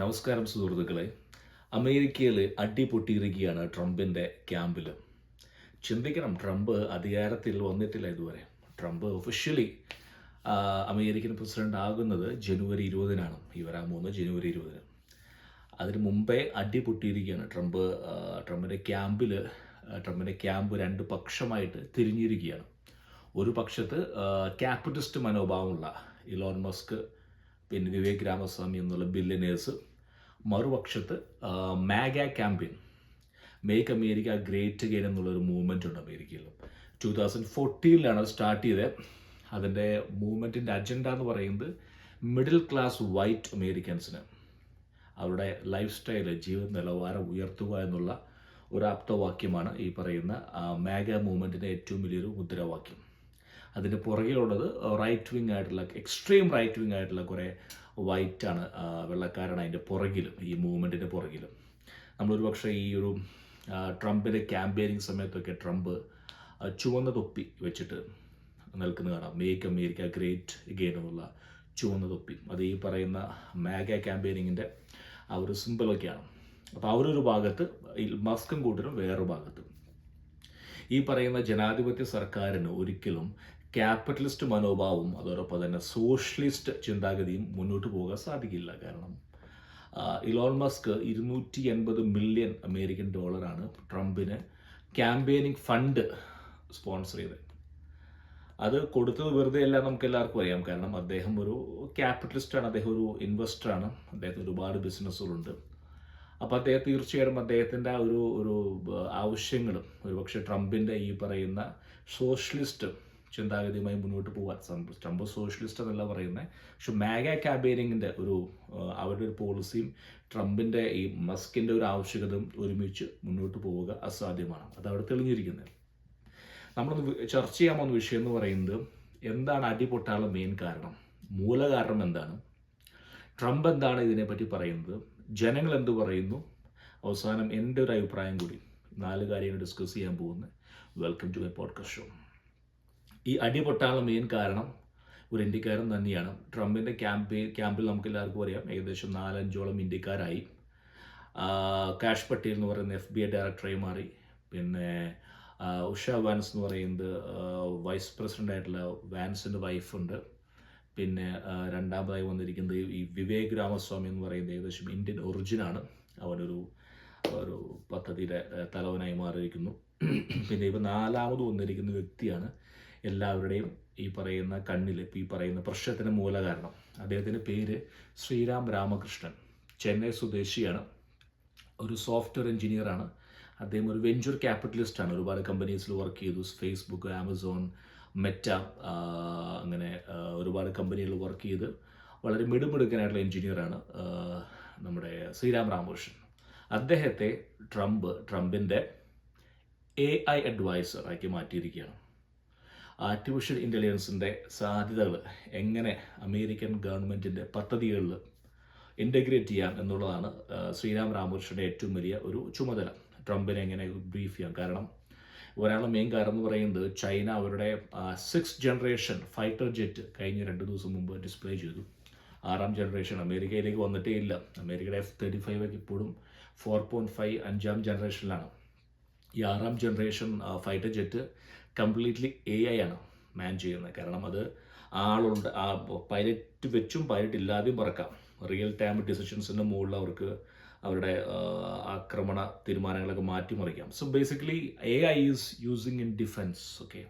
നമസ്കാരം സുഹൃത്തുക്കളെ. അമേരിക്കയിൽ അടിപൊട്ടിയിരിക്കുകയാണ് ട്രംപിന്റെ ക്യാമ്പിൽ ചിന്തിക്കണം ട്രംപ് അധികാരത്തിൽ വന്നിട്ടില്ല ഇതുവരെ. ട്രംപ് ഒഫീഷ്യലി അമേരിക്കൻ പ്രസിഡന്റ് ആകുന്നത് ജനുവരി ഇരുപതിനാണ്. ഈ വരാൻ പോകുന്നത് ജനുവരി ഇരുപതിന്. അതിന് മുമ്പേ അടിപൊട്ടിയിരിക്കുകയാണ് ട്രംപ് ട്രംപിന്റെ ക്യാമ്പിൽ ട്രംപിന്റെ ക്യാമ്പ് രണ്ട് പക്ഷമായിട്ട് തിരിഞ്ഞിരിക്കുകയാണ്. ഒരു പക്ഷത്ത് ക്യാപിറ്റലിസ്റ്റ് മനോഭാവമുള്ള ഇലോൺ മസ്ക് പിന്നെ വിവേക് രാമസ്വാമി എന്നുള്ള billionaires മറുപക്ഷത്ത് മാഗ campaign make America great gain എന്നുള്ളൊരു മൂവ്മെന്റ് ഉണ്ട് അമേരിക്കയിൽ ടൂ തൗസൻഡ് ഫോർട്ടീനിലാണ് അത് സ്റ്റാർട്ട് ചെയ്തത് അതിന്റെ മൂവ്മെന്റിന്റെ അജണ്ട എന്ന് പറയുന്നത് മിഡിൽ ക്ലാസ് വൈറ്റ് അമേരിക്കൻസിന് അവരുടെ ലൈഫ് സ്റ്റൈൽ ജീവിത നിലവാരം ഉയർത്തുക എന്നുള്ള ഒരു ആപ്തവാക്യമാണ് ഈ പറയുന്ന മാഗ മൂവ്മെന്റിന്റെ ഏറ്റവും വലിയൊരു മുദ്രാവാക്യം. അതിന്റെ പുറകെയുള്ളത് റൈറ്റ് വിങ് ആയിട്ടുള്ള എക്സ്ട്രീം റൈറ്റ് വിങ് ആയിട്ടുള്ള കുറേ വൈറ്റാണ് വെള്ളക്കാരാണ് അതിന്റെ പുറകിലും ഈ മൂവ്മെന്റിന്റെ പുറകിലും. നമ്മളൊരു പക്ഷേ ഈ ഒരു ട്രംപിന്റെ ക്യാമ്പയിനിങ് സമയത്തൊക്കെ ട്രംപ് ചുവന്ന തൊപ്പി വെച്ചിട്ട് നിൽക്കുന്ന കാണാം മേക്ക് അമേരിക്ക ഗ്രേറ്റ് ഗെയിൻ എന്നുള്ള ചുവന്ന തൊപ്പി. അത് ഈ പറയുന്ന മാഗ ക്യാമ്പയിനിങ്ങിന്റെ ആ ഒരു സിമ്പിളൊക്കെയാണ് അപ്പോൾ അവരൊരു ഭാഗത്ത് മസ്കും കൂട്ടരും വേറൊരു ഭാഗത്ത്. ഈ പറയുന്ന ജനാധിപത്യ സർക്കാരിന് ഒരിക്കലും ക്യാപിറ്റലിസ്റ്റ് മനോഭാവവും അതോടൊപ്പം തന്നെ സോഷ്യലിസ്റ്റ് ചിന്താഗതിയും മുന്നോട്ട് പോകാൻ സാധിക്കില്ല. കാരണം ഇലോൺ മസ്ക് ഇരുന്നൂറ്റി എൺപത് മില്യൺ അമേരിക്കൻ ഡോളറാണ് ട്രംപിന് ക്യാമ്പയിനിങ് ഫണ്ട് സ്പോൺസർ ചെയ്തത്. അത് കൊടുത്തത് വെറുതെ അല്ല നമുക്ക് എല്ലാവർക്കും അറിയാം. കാരണം അദ്ദേഹം ഒരു ക്യാപിറ്റലിസ്റ്റാണ് അദ്ദേഹം ഒരു ഇൻവെസ്റ്ററാണ് അദ്ദേഹത്തിന് ഒരുപാട് ബിസിനസ്സുകളുണ്ട് അപ്പോൾ അദ്ദേഹം തീർച്ചയായിട്ടും അദ്ദേഹത്തിന്റെ ആ ഒരു ഒരു ആവശ്യങ്ങളും ഒരുപക്ഷെ ട്രംപിന്റെ ഈ പറയുന്ന സോഷ്യലിസ്റ്റ് ചിന്താഗതിയുമായി മുന്നോട്ട് പോകാൻ സം- ട്രംപ് സോഷ്യലിസ്റ്റ് എന്നല്ല പറയുന്നത് പക്ഷെ മാഗ ക്യാമ്പയിനിങ്ങിന്റെ ഒരു അവരുടെ ഒരു പോളിസിയും ട്രംപിന്റെ ഈ മസ്കിന്റെ ഒരു ആവശ്യകതയും ഒരുമിച്ച് മുന്നോട്ട് പോവുക അസാധ്യമാണ്. അത് അവിടെ തെളിഞ്ഞിരിക്കുന്നത് നമ്മളൊന്ന് ചർച്ച ചെയ്യാൻ പോകുന്ന വിഷയം എന്ന് പറയുന്നത് എന്താണ് അടിപൊട്ടാനുള്ള മെയിൻ കാരണം? മൂലകാരണം എന്താണ്? ട്രംപ് എന്താണ് ഇതിനെപ്പറ്റി പറയുന്നത്? ജനങ്ങൾ എന്ത് പറയുന്നു? അവസാനം എന്റെ ഒരു അഭിപ്രായം കൂടി നാല് കാര്യങ്ങൾ ഡിസ്കസ് ചെയ്യാൻ പോകുന്നത്. Welcome to my podcast show ഈ അടിപൊട്ടാനുള്ള മെയിൻ കാരണം ഒരു ഇന്ത്യക്കാരൻ തന്നെയാണ്. ട്രംപിന്റെ ക്യാമ്പയിൻ ക്യാമ്പിൽ നമുക്ക് എല്ലാവർക്കും അറിയാം. ഏകദേശം നാലഞ്ചോളം ഇന്ത്യക്കാരായി. കാഷ് പട്ടേൽ എന്ന് പറയുന്ന എഫ് ബി ഐ ഡയറക്ടറായി മാറി. പിന്നെ ഉഷ വാൻസ് എന്ന് പറയുന്നത് വൈസ് പ്രസിഡന്റ് ആയിട്ടുള്ള വാൻസിന്റെ വൈഫുണ്ട് പിന്നെ രണ്ടാമതായി വന്നിരിക്കുന്നത് ഈ വിവേക് രാമസ്വാമി എന്ന് പറയുന്നത് ഏകദേശം ഇന്ത്യൻ ഒറിജിനാണ് അവനൊരു ഒരു പദ്ധതിയുടെ തലവനായി മാറിയിരിക്കുന്നു. പിന്നെ ഇപ്പം നാലാമത് വന്നിരിക്കുന്ന വ്യക്തിയാണ് എല്ലാവരുടെയും ഈ പറയുന്ന കണ്ണിൽ ഈ പറയുന്ന പ്രശ്നത്തിന് മൂലകാരണം അദ്ദേഹത്തിന്റെ പേര് ശ്രീരാം രാമകൃഷ്ണൻ. ചെന്നൈ സ്വദേശിയാണ്. ഒരു സോഫ്റ്റ്വെയർ എഞ്ചിനീയറാണ് അദ്ദേഹം ഒരു വെഞ്ചർ ക്യാപിറ്റലിസ്റ്റാണ് ഒരുപാട് കമ്പനീസിൽ വർക്ക് ചെയ്തു. ഫേസ്ബുക്ക് ആമസോൺ മെറ്റ അങ്ങനെ ഒരുപാട് കമ്പനികളിൽ വർക്ക് ചെയ്ത് വളരെ മിടുമിടുക്കനായിട്ടുള്ള എഞ്ചിനീയറാണ് നമ്മുടെ ശ്രീരാം രാമകൃഷ്ണൻ. അദ്ദേഹത്തെ ട്രംപ് ട്രംപിന്റെ എ ഐ അഡ്വൈസർ ആക്കി മാറ്റിയിരിക്കുകയാണ്. ആർട്ടിഫിഷ്യൽ ഇന്റലിജൻസിന്റെ സാധ്യതകൾ എങ്ങനെ അമേരിക്കൻ ഗവൺമെന്റിന്റെ പദ്ധതികളിൽ ഇന്റഗ്രേറ്റ് ചെയ്യാം എന്നുള്ളതാണ് ശ്രീരാം രാമകൃഷ്ണന്റെ ഏറ്റവും വലിയ ഒരു ചുമതല. ട്രംപിനെ എങ്ങനെ ബ്രീഫ് ചെയ്യാം? കാരണം ഒരാളുടെ മെയിൻ കാരണം എന്ന് പറയുന്നത് ചൈന അവരുടെ സിക്സ് ജനറേഷൻ ഫൈറ്റർ ജെറ്റ് കഴിഞ്ഞ രണ്ട് ദിവസം മുമ്പ് ഡിസ്പ്ലേ ചെയ്തു. ആറാം ജനറേഷൻ അമേരിക്കയിലേക്ക് വന്നിട്ടേ ഇല്ല. അമേരിക്കയുടെ എഫ് തേർട്ടി ഫൈവ് ഒക്കെ ഇപ്പോഴും ഫോർ പോയിന്റ് ഫൈവ് അഞ്ചാം ജനറേഷനിലാണ് ഈ ആറാം generation fighter jet completely A I ആണ് മാൻ ചെയ്യുന്നത്. കാരണം അത് ആളുണ്ട് ആ പൈലറ്റ് വെച്ചും പൈലറ്റ് ഇല്ലാതെയും പറക്കാം റിയൽ ടൈം ഡിസിഷൻസിന്റെ മുകളിൽ അവർക്ക് അവരുടെ ആക്രമണ തീരുമാനങ്ങളൊക്കെ മാറ്റിമറിക്കാം so basically A I is using in defence okay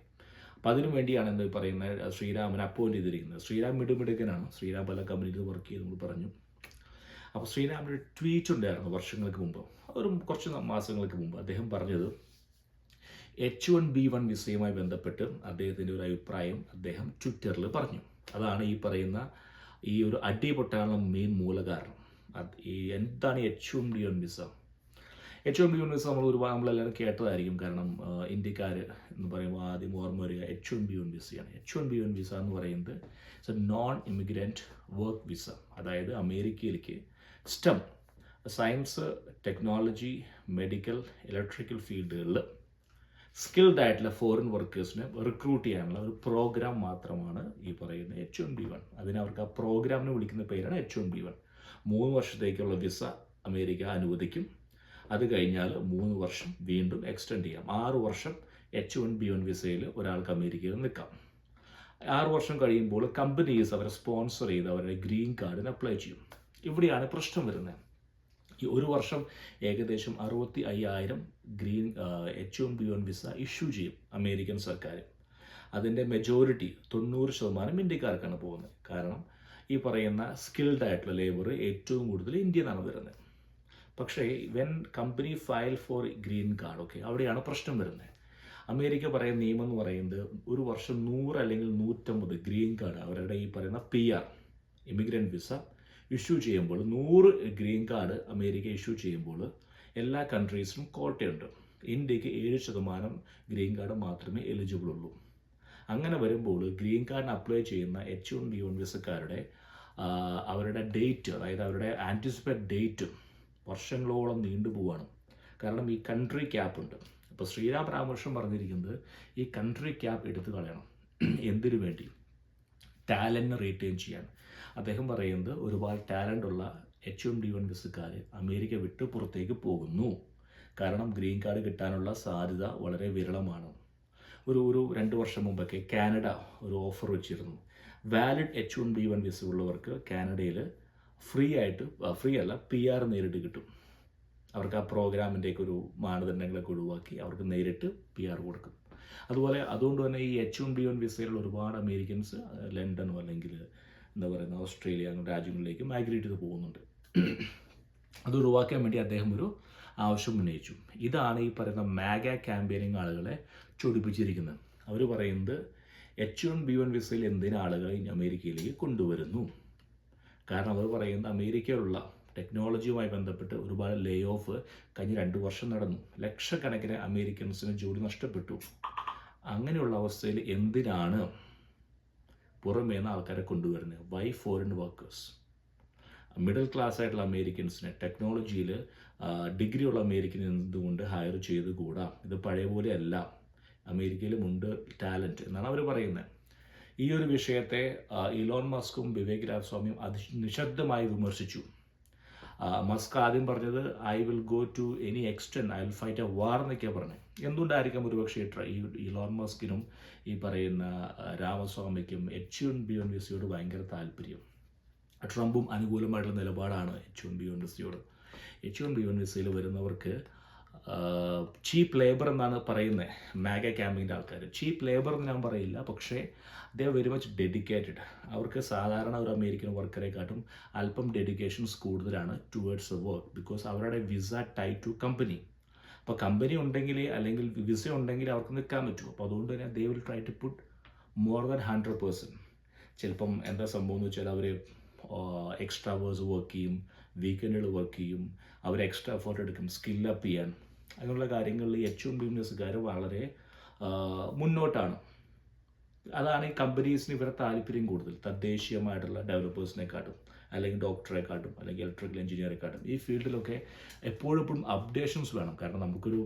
അപ്പം അതിനു വേണ്ടിയാണ് എന്ത് പറയുന്നത്? ശ്രീരാമനെ അപ്പോയിന്റ് ചെയ്തിരിക്കുന്നത്. ശ്രീരാം മിടുമിടുക്കനാണ്. ശ്രീരാം പല കമ്പനിയിൽ വർക്ക് ചെയ്ത് നമ്മൾ പറഞ്ഞു. അപ്പോൾ ശ്രീരാമിന്റെ ട്വീറ്റ് ഉണ്ടായിരുന്നു വർഷങ്ങൾക്ക് മുമ്പ്. ഒരു കുറച്ച് മാസങ്ങൾക്ക് മുമ്പ്. അദ്ദേഹം പറഞ്ഞത് എച്ച് വൺ ബി വൺ വിസയുമായി ബന്ധപ്പെട്ട് അദ്ദേഹത്തിന്റെ ഒരു അഭിപ്രായം അദ്ദേഹം ട്വിറ്ററിൽ പറഞ്ഞു. അതാണ് ഈ പറയുന്ന ഈ ഒരു അടി പൊട്ടാനുള്ള മെയിൻ മൂലകാരണം. അത് ഈ എന്താണ് H one B one visa? H one B one visa നമ്മൾ ഒരുപാട് നമ്മളെല്ലാവരും കേട്ടതായിരിക്കും. കാരണം ഇന്ത്യക്കാർ എന്ന് പറയുമ്പോൾ ആദ്യം ഓർമ്മ വരിക H one B one വിസയാണ്. H one B one visa എന്ന് പറയുന്നത് it's a non immigrant work visa. അതായത് അമേരിക്കയിലേക്ക് STEM science technology medical electrical ഫീൽഡുകളിൽ skilled ആയിട്ടുള്ള ഫോറിൻ വർക്കേഴ്സിനെ റിക്രൂട്ട് ചെയ്യാനുള്ള ഒരു പ്രോഗ്രാം മാത്രമാണ് ഈ പറയുന്ന എച്ച് വൺ ബി വൺ അതിന് അവർക്ക് ആ പ്രോഗ്രാമിനെ വിളിക്കുന്ന പേരാണ് എച്ച് വൺ ബി വൺ മൂന്ന് വർഷത്തേക്കുള്ള വിസ അമേരിക്ക അനുവദിക്കും. അത് കഴിഞ്ഞാൽ മൂന്ന് വർഷം വീണ്ടും എക്സ്റ്റെൻഡ് ചെയ്യാം. ആറ് വർഷം എച്ച് വൺ ബി വൺ വിസയിൽ ഒരാൾക്ക് അമേരിക്കയിൽ നിൽക്കാം. ആറ് വർഷം കഴിയുമ്പോൾ കമ്പനീസ് അവരെ സ്പോൺസർ ചെയ്ത് അവരുടെ ഗ്രീൻ കാർഡിന് അപ്ലൈ ചെയ്യും. ഇവിടെയാണ് പ്രശ്നം വരുന്നത്. ഈ ഒരു വർഷം ഏകദേശം അറുപത്തി അയ്യായിരം green H M B one visa issue ചെയ്യും അമേരിക്കൻ സർക്കാർ. അതിന്റെ മെജോറിറ്റി തൊണ്ണൂറ് ശതമാനം ഇന്ത്യക്കാർക്കാണ് പോകുന്നത്. കാരണം ഈ പറയുന്ന സ്കിൽഡ് ആയിട്ടുള്ള ലേബർ ഏറ്റവും കൂടുതൽ ഇന്ത്യയിലാണ് വരുന്നത്. പക്ഷേ when company file for green card okay അവിടെയാണ് പ്രശ്നം വരുന്നത്. അമേരിക്ക പറയുന്ന നിയമം എന്ന് പറയുന്നത് ഒരു വർഷം നൂറ് അല്ലെങ്കിൽ നൂറ്റമ്പത് ഗ്രീൻ കാർഡ് അവരുടെ ഈ പറയുന്ന P R immigrant visa issue ചെയ്യുമ്പോൾ നൂറ് ഗ്രീൻ കാർഡ് അമേരിക്ക ഇഷ്യൂ ചെയ്യുമ്പോൾ എല്ലാ കൺട്രീസിനും കോട്ടയുണ്ട്. ഇന്ത്യയ്ക്ക് ഏഴ് ശതമാനം ഗ്രീൻ കാർഡ് മാത്രമേ എലിജിബിൾ ഉള്ളൂ. അങ്ങനെ വരുമ്പോൾ ഗ്രീൻ കാർഡിന് അപ്ലൈ ചെയ്യുന്ന എച്ച് വൺ ബി വൺ വിസക്കാരുടെ അവരുടെ ഡേറ്റ് അതായത് അവരുടെ ആന്റിസിപ്പേറ്റ് ഡേറ്റ് വർഷങ്ങളോളം നീണ്ടു പോവാണ്. കാരണം ഈ കൺട്രി ക്യാപ്പ് ഉണ്ട്. അപ്പോൾ ശ്രീരാം രാമകൃഷ്ണൻ പറഞ്ഞിരിക്കുന്നത് ഈ കൺട്രി ക്യാപ്പ് എടുത്തു കളയണം. എന്തിനു വേണ്ടി? ടാലന്റിനെ റീറ്റെയിൻ ചെയ്യാൻ അദ്ദേഹം പറയുന്നത് ഒരുപാട് ടാലന്റ് ഉള്ള എച്ച് എം ഡി വൺ വിസക്കാർ അമേരിക്ക വിട്ട് പുറത്തേക്ക് പോകുന്നു. കാരണം ഗ്രീൻ കാർഡ് കിട്ടാനുള്ള സാധ്യത വളരെ വിരളമാണ്. ഒരു ഒരു രണ്ട് വർഷം മുമ്പൊക്കെ കാനഡ ഒരു ഓഫർ വെച്ചിരുന്നു. Valid H one B one visa ഉള്ളവർക്ക് കാനഡയിൽ ഫ്രീ ആയിട്ട് ഫ്രീ അല്ല പി ആർ നേരിട്ട് കിട്ടും. അവർക്ക് ആ പ്രോഗ്രാമിന്റെയൊക്കെ ഒരു മാനദണ്ഡങ്ങളൊക്കെ ഒഴിവാക്കി അവർക്ക് നേരിട്ട് പി ആർ കൊടുക്കും. അതുപോലെ അതുകൊണ്ട് തന്നെ ഈ എച്ച് വൺ ബി വൺ വിസയിലുള്ള ഒരുപാട് അമേരിക്കൻസ് ലണ്ടനോ അല്ലെങ്കിൽ എന്താ പറയുന്നത് ഓസ്ട്രേലിയ രാജ്യങ്ങളിലേക്ക് മൈഗ്രേറ്റ് ചെയ്ത് പോകുന്നുണ്ട്. അത് ഒഴിവാക്കാൻ വേണ്ടി അദ്ദേഹം ഒരു ആവശ്യം ഉന്നയിച്ചു. ഇതാണ് ഈ പറയുന്ന മാഗ ക്യാമ്പയിനിങ് ആളുകളെ ചൊടിപ്പിച്ചിരിക്കുന്നത്. അവർ പറയുന്നത് എച്ച് വൺ ബി വൺ വിസയിൽ എന്തിനാളുകളെ അമേരിക്കയിലേക്ക് കൊണ്ടുവരുന്നു? കാരണം അവർ പറയുന്നത് അമേരിക്കയിലുള്ള ടെക്നോളജിയുമായി ബന്ധപ്പെട്ട് ഒരുപാട് ലേ ഓഫ് കഴിഞ്ഞ രണ്ട് വർഷം നടന്നു. ലക്ഷക്കണക്കിന് അമേരിക്കൻസിന് ജോലി നഷ്ടപ്പെട്ടു. അങ്ങനെയുള്ള അവസ്ഥയിൽ എന്തിനാണ് പുറമേ നിന്ന് ആൾക്കാരെ കൊണ്ടുവരുന്നത് why foreign workers middle class ആയിട്ടുള്ള അമേരിക്കൻസിനെ ടെക്നോളജിയിൽ ഡിഗ്രി ഉള്ള അമേരിക്കൻ എന്തുകൊണ്ട് ഹയർ ചെയ്തുകൂടാ? ഇത് പഴയ പോലെ അല്ല അമേരിക്കയിലുമുണ്ട് ടാലന്റ് എന്നാണ് അവർ പറയുന്നത് ഈ ഒരു വിഷയത്തെ ഇലോൺ മസ്കും വിവേക് രാജസ്വാമിയും അതി നിശബ്ദമായി വിമർശിച്ചു. മസ്ക് ആദ്യം പറഞ്ഞത് I will go to any extent I will fight a war എന്നൊക്കെയാണ് പറഞ്ഞത് എന്തുകൊണ്ടായിരിക്കാം ഒരുപക്ഷെ ഈ ഇലോൺ മസ്കിനും ഈ പറയുന്ന രാമസ്വാമിക്കും എച്ച് യു ബി വൺ സിയോട് ഭയങ്കര താല്പര്യം? ട്രംപും അനുകൂലമായിട്ടുള്ള നിലപാടാണ് എച്ച് യു ബി വൺ സിയോട് എച്ച് യു ബി വൺ സിയിൽ വരുന്നവർക്ക് ചീപ്പ് ലേബർ എന്നാണ് പറയുന്നത് മാഗ ക്യാമ്പിന്റെ ആൾക്കാർ ചീപ്പ് ലേബർ എന്ന് ഞാൻ പറയില്ല പക്ഷേ ദേ വെരി മച്ച് ഡെഡിക്കേറ്റഡ് അവർക്ക് സാധാരണ ഒരു അമേരിക്കൻ വർക്കറെക്കാട്ടും അല്പം ഡെഡിക്കേഷൻസ് കൂടുതലാണ് ടുവേർഡ്സ് എ വർക്ക് ബിക്കോസ് അവരുടെ വിസ ടൈ ടു കമ്പനി അപ്പോൾ കമ്പനി ഉണ്ടെങ്കിൽ അല്ലെങ്കിൽ വിസ ഉണ്ടെങ്കിൽ അവർക്ക് നിൽക്കാൻ പറ്റും. അപ്പോൾ അതുകൊണ്ട് തന്നെ they will try to put more than hundred percent ചിലപ്പം എന്താ സംഭവം എന്ന് വെച്ചാൽ അവർ എക്സ്ട്രാ വേഴ്സ് വർക്ക് ചെയ്യും വീക്കെൻഡുകൾ വർക്ക് ചെയ്യും അവർ എക്സ്ട്രാ എഫേർട്ട് എടുക്കും സ്കിൽ അപ്പ് ചെയ്യാൻ. അങ്ങനെയുള്ള കാര്യങ്ങളിൽ എച്ച് എം ബി ബിസിനസ്സുകാർ വളരെ മുന്നോട്ടാണ്. അതാണ് ഈ കമ്പനീസിന് ഇവരെ താല്പര്യം കൂടുതൽ. തദ്ദേശീയമായിട്ടുള്ള ഡെവലപ്പേഴ്സിനെക്കാട്ടും അല്ലെങ്കിൽ ഡോക്ടറെക്കാട്ടും അല്ലെങ്കിൽ ഇലക്ട്രിക്കൽ എഞ്ചിനീയറെ കാട്ടും ഈ ഫീൽഡിലൊക്കെ എപ്പോഴും എപ്പോഴും അപ്ഡേഷൻസ് വേണം. കാരണം നമുക്കൊരു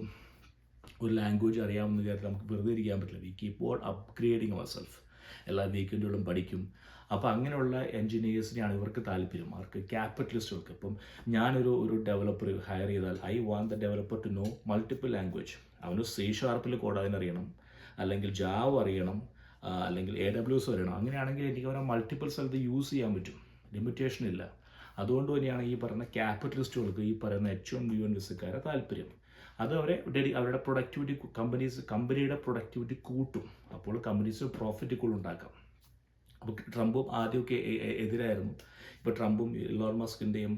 ഒരു ലാംഗ്വേജ് അറിയാമെന്ന് വിചാരിച്ചാൽ നമുക്ക് വെറുതെ ഇരിക്കാൻ പറ്റില്ല. വി കീപ്പ് ഓൺ അപ്ഗ്രേഡിങ് അവർ സെൽഫ് എല്ലാ വീക്കെൻഡുകളും പഠിക്കും. അപ്പോൾ അങ്ങനെയുള്ള എൻജിനീയേഴ്സിനെയാണ് ഇവർക്ക് താല്പര്യം. അവർക്ക് ക്യാപിറ്റലിസ്റ്റുകൾക്ക് ഇപ്പം ഞാനൊരു ഒരു ഡെവലപ്പർ ഹയർ ചെയ്താൽ I want the developer to know multiple language അവന് സി ഷാർപ്പിൽ കോഡാൻ അറിയണം. അല്ലെങ്കിൽ ജാവ് അറിയണം. അല്ലെങ്കിൽ എ ഡബ്ല്യു എസ് അറിയണം. അങ്ങനെയാണെങ്കിൽ എനിക്ക് അവനെ മൾട്ടിപ്പിൾ സ്ഥലത്ത് യൂസ് ചെയ്യാൻ പറ്റും. ലിമിറ്റേഷൻ ഇല്ല. അതുകൊണ്ട് തന്നെയാണ് ഈ പറയുന്ന ക്യാപിറ്റലിസ്റ്റുകൾക്ക് ഈ പറയുന്ന എച്ച് വൺ ബി വൺ വിസക്കാരെ താല്പര്യം. അത് അവരെ ഡെഡി അവരുടെ പ്രൊഡക്ടിവിറ്റി കമ്പനീസ് കമ്പനിയുടെ പ്രൊഡക്ടിവിറ്റി കൂട്ടും. അപ്പോൾ കമ്പനീസ് പ്രോഫിറ്റ് കൂടുതൽ ഉണ്ടാക്കാം അപ്പോൾ ട്രംപും ആദ്യമൊക്കെ എതിരായിരുന്നു. ഇപ്പോൾ ട്രംപും ഇലോൺ മസ്കിന്റെയും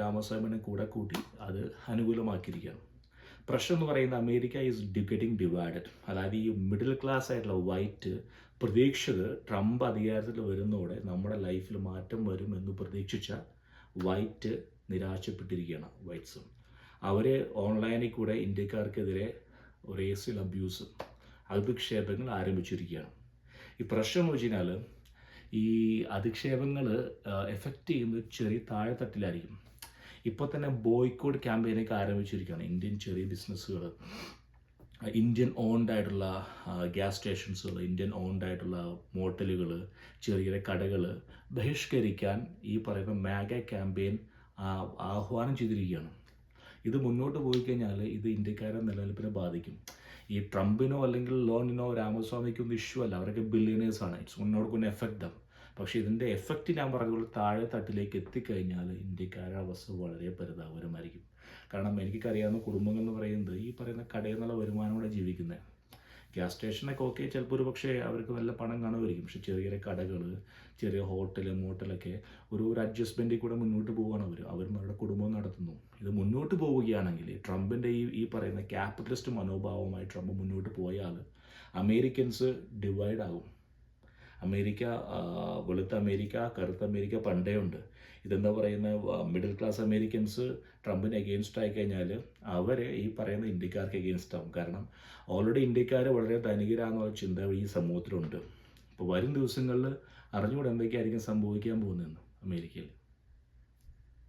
രാമസ്വാമിയുടെയും കൂടെ കൂട്ടി അത് അനുകൂലമാക്കിയിരിക്കുകയാണ്. പ്രശ്നം എന്ന് പറയുന്ന അമേരിക്ക ഈസ് ഗെറ്റിംഗ് ഡിവൈഡഡ് അതായത് ഈ മിഡിൽ ക്ലാസ് ആയിട്ടുള്ള വൈറ്റ് പ്രതീക്ഷിച്ചത് ട്രംപ് അധികാരത്തിൽ വരുന്നതോടെ നമ്മുടെ ലൈഫിൽ മാറ്റം വരും എന്ന് പ്രതീക്ഷിച്ച വൈറ്റ് നിരാശപ്പെട്ടിരിക്കുകയാണ് വൈറ്റ്സും അവരെ ഓൺലൈനിൽ കൂടെ ഇന്ത്യക്കാർക്കെതിരെ റേസിൽ അബ്യൂസ് അധിക്ഷേപങ്ങൾ ആരംഭിച്ചിരിക്കുകയാണ്. ഈ പ്രശ്നം എന്ന് വെച്ച് കഴിഞ്ഞാൽ ഈ അധിക്ഷേപങ്ങൾ എഫക്റ്റ് ചെയ്യുന്നത് ചെറിയ താഴെത്തട്ടിലായിരിക്കും. ഇപ്പോൾ തന്നെ ബോയ്ക്കോട്ട് ക്യാമ്പയിനൊക്കെ ആരംഭിച്ചിരിക്കുകയാണ്. ഇന്ത്യൻ ചെറിയ ബിസിനസ്സുകൾ ഇന്ത്യൻ ഓൺഡ് ആയിട്ടുള്ള ഗ്യാസ് സ്റ്റേഷൻസുകൾ ഇന്ത്യൻ ഓൺഡ് ആയിട്ടുള്ള മോട്ടലുകൾ ചെറിയ ചെറിയ കടകൾ ബഹിഷ്കരിക്കാൻ ഈ പറയുന്ന മാഗ ക്യാമ്പയിൻ ആഹ്വാനം ചെയ്തിരിക്കുകയാണ്. ഇത് മുന്നോട്ട് പോയി കഴിഞ്ഞാൽ ഇത് ഇന്ത്യക്കാരുടെ നിലനിൽപ്പിനെ ബാധിക്കും. ഈ ട്രംപിനോ അല്ലെങ്കിൽ ലോണിനോ രാമസ്വാമിക്കോ ഒന്നും ഇഷ്യൂ അല്ല. അവരൊക്കെ ബില്ലിയനേഴ്സ് ആണ്. ഇറ്റ്സ് മുന്നോട്ട് കൊണ്ട് എഫക്റ്റ് ദം പക്ഷേ ഇതിന്റെ എഫക്റ്റ് ഞാൻ പറഞ്ഞതുപോലെ താഴെ തട്ടിലേക്ക് എത്തിക്കഴിഞ്ഞാൽ ഇന്ത്യക്കാരുടെ അവസ്ഥ വളരെ പരിതാപകരമായിരിക്കും. കാരണം എനിക്കറിയാവുന്ന കുടുംബങ്ങൾ എന്ന് പറയുന്നത് ഈ പറയുന്ന കടയിൽ നിന്നുള്ള വരുമാനമാണ് ജീവിക്കുന്നത്. ഗ്യാസ് സ്റ്റേഷനൊക്കെ ഓക്കെ ചിലപ്പോൾ ഒരു പക്ഷേ അവർക്ക് നല്ല പണം കാണുമായിരിക്കും. പക്ഷെ ചെറിയ ചെറിയ കടകൾ ചെറിയ ഹോട്ടൽ മോട്ടലൊക്കെ ഒരു ഒരു അഡ്ജസ്റ്റ്മെന്റിൽ കൂടെ മുന്നോട്ട് പോവുകയാണ് അവർ അവരും അവരുടെ കുടുംബം നടത്തുന്നു. ഇത് മുന്നോട്ട് പോവുകയാണെങ്കിൽ ട്രംപിന്റെ ഈ ഈ പറയുന്ന ക്യാപിറ്റലിസ്റ്റ് മനോഭാവമായി ട്രംപ് മുന്നോട്ട് പോയാൽ അമേരിക്കൻസ് ഡിവൈഡ് ആകും. അമേരിക്ക വെളുത്ത അമേരിക്ക കറുത്ത അമേരിക്ക പണ്ടേ ഉണ്ട്. ഇതെന്താ പറയുന്ന? മിഡിൽ ക്ലാസ് അമേരിക്കൻസ് ട്രംപിന് എഗെയിൻസ്റ്റ് ആയി കഴിഞ്ഞാൽ അവർ ഈ പറയുന്ന ഇന്ത്യക്കാർക്ക് എഗെയിൻസ്റ്റ് ആവും. കാരണം ഓൾറെഡി ഇന്ത്യക്കാർ വളരെ ധനികരാന്നുള്ള ചിന്ത ഈ സമൂഹത്തിലുണ്ട്. അപ്പോൾ വരും ദിവസങ്ങളിൽ അറിഞ്ഞുകൂടെ എന്തൊക്കെയായിരിക്കും സംഭവിക്കാൻ പോകുന്നതെന്ന് അമേരിക്കയിൽ.